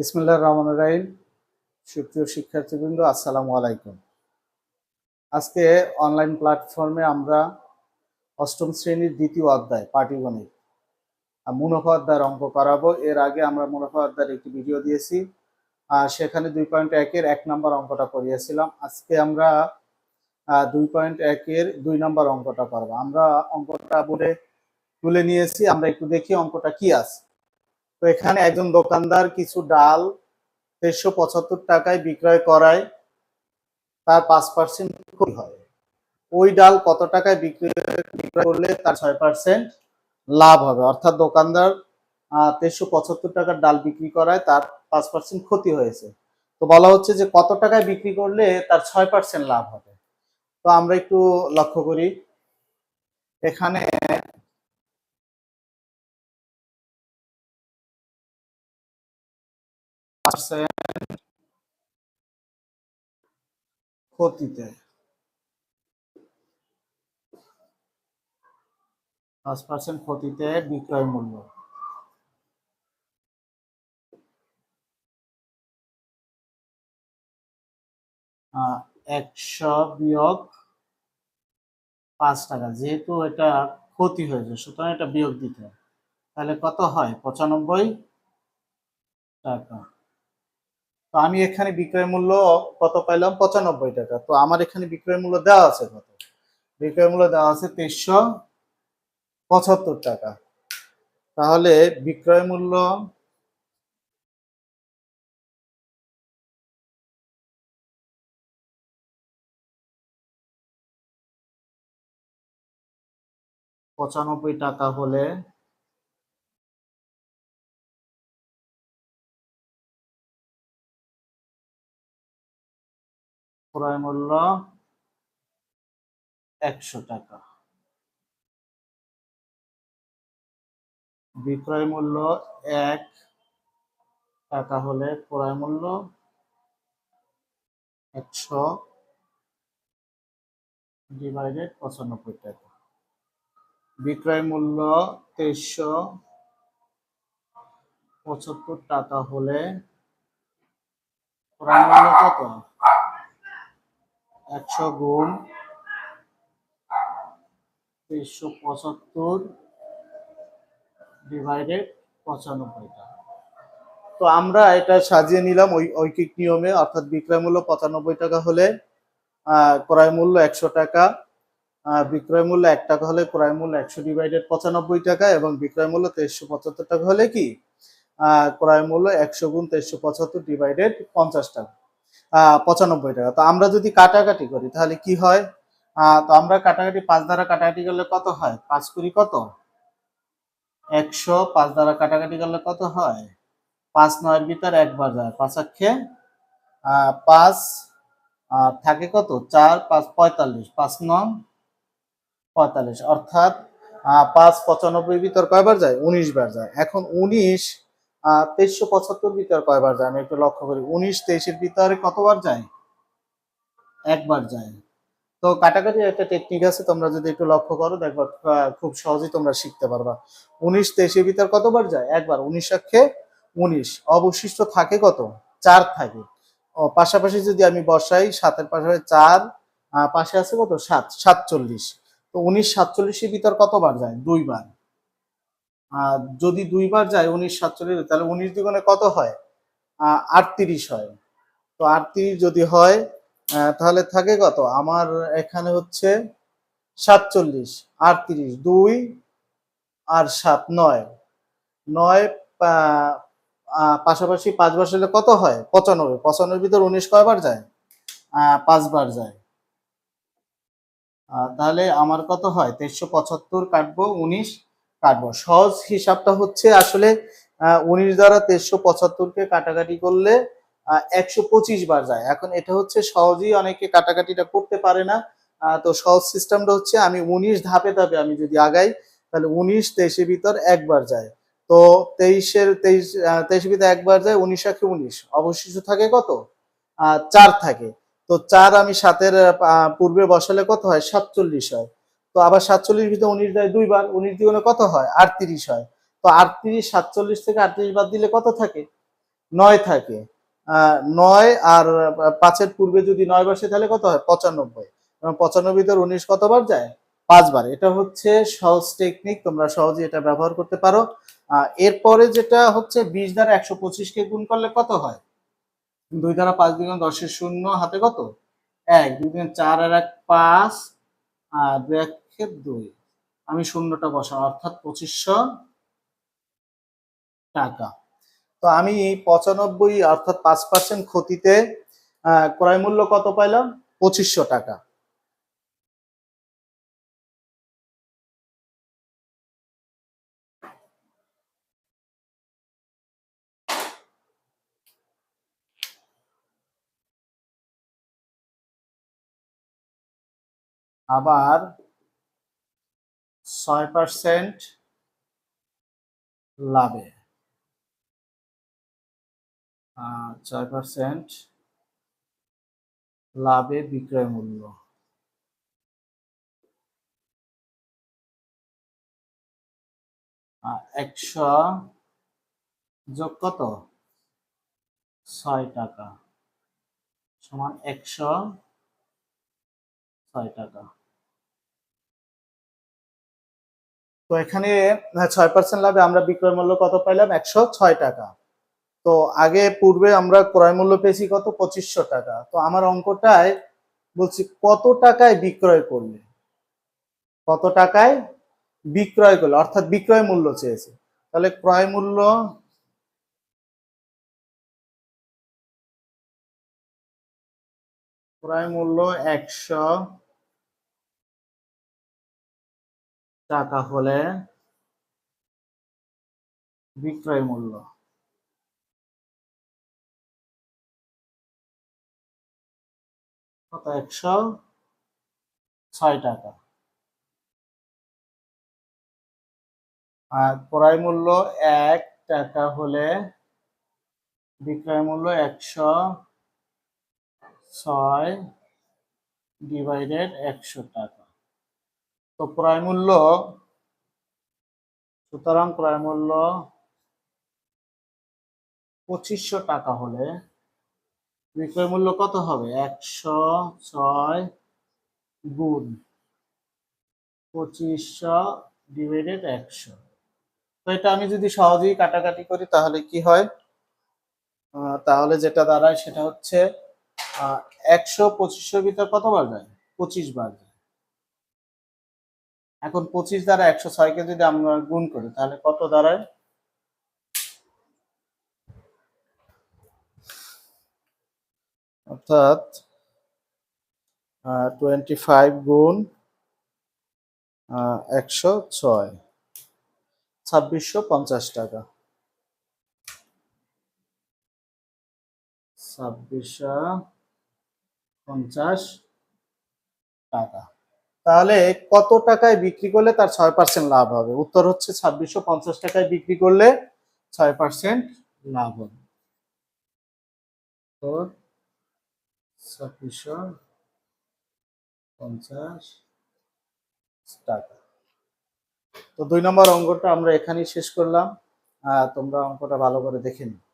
বিসমুল্লাহ রহমান রাহিম। সুপ্রিয় শিক্ষার্থীবৃন্দ, আসসালামু আলাইকুম। আজকে অনলাইন প্ল্যাটফর্মে আমরা অষ্টম শ্রেণির দ্বিতীয় অধ্যায় পাটিগণিত মুনাফা অধ্যায়ের অঙ্ক করাবো। এর আগে আমরা মুনাফা অধ্যায়ের একটি ভিডিও দিয়েছি, আর সেখানে দুই পয়েন্ট একের এক নম্বর অঙ্কটা করিয়েছিলাম। আজকে আমরা দুই পয়েন্ট একের দুই নম্বর অঙ্কটা করব। আমরা অঙ্কটা বলে তুলে নিয়েছি, আমরা একটু দেখি অঙ্কটা কি আছে। তো এখানে একজন দোকানদার কিছু ডাল দেড়শো পঁচাত্তর টাকায় বিক্রয় করায়, তার পাঁচ পার্সেন্ট হয়? ওই ডাল কত টাকায় বিক্রি বিক্রয় করলে তার ছয় পার্সেন্ট লাভ হবে? অর্থাৎ দোকানদার তেরোশো পঁচাত্তর টাকার ডাল বিক্রি করায় তার পাঁচ পার্সেন্ট ক্ষতি হয়েছে। তো বলা হচ্ছে যে কত টাকায় বিক্রি করলে তার ছয় পার্সেন্ট লাভ হবে? তো আমরা একটু লক্ষ্য করি। এখানে ক্ষতিতে। পাঁচ পার্সেন্ট ক্ষতিতে বিক্রয় মূল্য। একশো বিয়োগ পাঁচ টাকা, যেহেতু এটা ক্ষতি হয়েছে সুতরাং এটা বিয়োগ দিতে তাহলে কত হয়? পঁচানব্বই টাকা। তো আমি এখানে বিক্রয় মূল্য কত পাইলাম? পঁচানব্বই টাকা। তো আমার এখানে বিক্রয় মূল্য দেওয়া আছে কত? বিক্রয় মূল্য দেওয়া আছে তেইশশো পঁচাত্তর টাকা। তাহলে বিক্রয় মূল্য পঁচানব্বই টাকা হলে ক্রয় মূল্য একশো টাকা। বিক্রয় মূল্য এক, টাকা হলে ক্রয় মূল্য একশো ডিভাইডেড পঁচানব্বই টাকা। বিক্রয় মূল্য তেইশশো পঁচাত্তর টাকা হলে ক্রয় মূল্য কত? একশো গুণ তেইশশো পঁচাত্তর ডিভাইডেড পঁচানব্বই টাকা তো আমরা এটা সাজিয়ে নিলাম ওই ঐকিক নিয়মে, অর্থাৎ বিক্রয় মূল্য পঁচানব্বই টাকা হলে ক্রয় মূল্য একশো টাকা বিক্রয় মূল্য এক টাকা হলে ক্রয় মূল্য একশো ডিভাইডেড পঁচানব্বই টাকা এবং বিক্রয় মূল্য তেইশশো পঁচাত্তর টাকা হলে কি? ক্রয় মূল্য একশো গুণ তেইশশো পঁচাত্তর ডিভাইডেড পঞ্চাশ টাকা। পঁচানব্বই টাকা। তো আমরা যদি কাটাকাটি করি তাহলে কি হয়? তো আমরা কাটাকাটি পাঁচ দ্বারা কাটাকাটি করলে কত হয়? পাঁচ কুড়ি কত? একশো পাঁচ দ্বারা কাটাকাটি করলে কত হয়? পাঁচ নয়ের ভিতর একবার যায় পাঁচ আহ, পাঁচ থাকে কত? চার পাঁচ পঁয়তাল্লিশ। পাঁচ নং পঁয়তাল্লিশ। অর্থাৎ পাঁচ পঁচানব্বই ভিতর কয়বার যায়? উনিশ বার যায়। এখন উনিশ তেইশশো পঁচাত্তর ভিতর কয়বার যায়? আমি একটু লক্ষ্য করি। উনিশ, তেইশের ভিতরে কতবার যায়? একবার যায়। তো কাটাকাটি একটা টেকনিক আছে, তোমরা যদি একটু লক্ষ্য করো, দেখবা খুব সহজেই তোমরা শিখতে পারবা। উনিশ, তেইশের ভিতর কতবার যায়? একবার। উনিশ অক্ষে উনিশ। অবশিষ্ট থাকে কত? চার থাকে। পাশাপাশি যদি আমি বসাই, সাতের পাশাপাশি চার পাশে আছে কত? সাত, সাতচল্লিশ। তো উনিশ, সাতচল্লিশের ভিতর কতবার যায়? দুইবার। যদি দুইবার যায় উনিশ সাতচল্লিশ, তাহলে উনিশ দুগুণে কত হয়? আটত্রিশ হয়। তো আটত্রিশ যদি হয় তাহলে থাকে কত? আমার এখানে হচ্ছে সাতচল্লিশ, আটত্রিশ, দুই আর সাত, নয়। নয় পাশাপাশি পাঁচ বছর কত হয়? পঁচানব্বই। পঁচানব্বই ভিতর উনিশ কয়বার যায়? পাঁচবার যায়। তাহলে আমার কত হয়? তেইশশো পঁচাত্তর কাটবো উনিশ কাটবো। সহজ হিসাবটা হচ্ছে আসলে উনিশ দ্বারা তেইশশো পঁচাত্তরকে কাটাকাটি করলে একশো পঁচিশ বার যায়। এখন এটা হচ্ছে সহজেই অনেকে কাটাকাটিটা করতে পারে না। তো সহজ সিস্টেমটা হচ্ছে আমি উনিশ ধাপে ধাপে আমি যদি আগাই, তাহলে উনিশ তেইশের ভিতর একবার যায়। তো তেইশের, তেইশ তেইশের ভিতর একবার যায়, উনিশ একে উনিশ। অবশিষ্ট থাকে কত? চার থাকে। তো চার আমি সাতের পূর্বে বসালে কত হয়? সাতচল্লিশ হয়। তো আবার সাতচল্লিশ ভিতরে উনিশ দেয় দুইবার, উনিশ দ্বিগুণে কত হয়? আটত্রিশ হয়। তো আটত্রিশ, সাতচল্লিশ থেকে আটত্রিশ বাদ দিলে কত থাকে? নয় থাকে। নয় আর পাঁচের পূর্বে যদি নয় বসে তাহলে কত হয়? পঁচানব্বই। এবং পঁচানব্বই তো উনিশ কতবার যায়? পাঁচবার। এটা হচ্ছে সহজ টেকনিক তোমরা সহজে এটা ব্যবহার করতে পারো। এরপরে যেটা হচ্ছে বিশ দ্বারা একশো পঁচিশকে গুণ করলে কত হয়? দুই দ্বারা পাঁচ দুগুণ দশের শূন্য হাতে কত? এক। দুই দিন চার আর এক পাঁচ। আর দুই একে দুই। আমি শূন্যটা বসাম অর্থাৎ পঁচিশশো টাকা। তো আমি পঁচানব্বই, অর্থাৎ পাঁচ পার্সেন্ট ক্ষতিতে ক্রয় মূল্য কত পাইলাম? পঁচিশশো টাকা। আবার ছয় পার্সেন্ট লাভে। ছয় পার্সেন্ট লাভে বিক্রয় মূল্য। একশো যোগ কত? ছয় টাকা। সমান একশো ছয় টাকা। তো এখানে ছয় পার্সেন্ট লাভে আমরা বিক্রয় মূল্য কত পাইলাম? একশো ছয় টাকা। তো আগে, পূর্বে আমরা ক্রয় মূল্য পেয়েছি কত? পঁচিশশো টাকা। তো আমার অঙ্কটায় বলছি, কত টাকায় বিক্রয় করলে? কত টাকায় বিক্রয় করলে? অর্থাৎ বিক্রয় মূল্য চেয়েছে। তাহলে ক্রয় মূল্য ক্রয় মূল্য একশো টাকা হলে বিক্রয় মূল্য। কত? একশো ছয় টাকা। আর ক্রয় মূল্য এক, টাকা হলে বিক্রয় মূল্য একশো ছয় ডিভাইডেড একশো টাকা। তো ক্রয় মূল্য, সুতরাং ক্রয় মূল্য পঁচিশশো টাকা হলে বিক্রয় মূল্য কত হবে? একশো ছয় গুণ পঁচিশশো ডিভাইডেড একশো। তো এটা আমি যদি সহজেই কাটাকাটি করি তাহলে কি হয়? তাহলে যেটা দাঁড়ায় সেটা হচ্ছে একশো পঁচিশের ভিতর কতবার যায়? পঁচিশ বার যায়। এখন পঁচিশ দ্বারা একশো ছয়কে যদি আমরা গুণ করি, তাহলে কত দাঁড়ায়? অর্থাৎ টোয়েন্টি ফাইভ গুণ একশো ছয়। ছাব্বিশশো পঞ্চাশ টাকা। ছাব্বিশশো পঞ্চাশ টাকা। তাহলে কত টাকায় বিক্রি করলে তার ছয় পার্সেন্ট লাভ হবে? উত্তর হচ্ছে ছাব্বিশশো পঞ্চাশ টাকায় বিক্রি করলে ছয় পার্সেন্ট লাভ হবে। ছাব্বিশশো পঞ্চাশ টাকা। তো দুই নম্বর অঙ্কটা আমরা এখানেই শেষ করলাম। তোমরা অঙ্কটা ভালো করে দেখে নিও।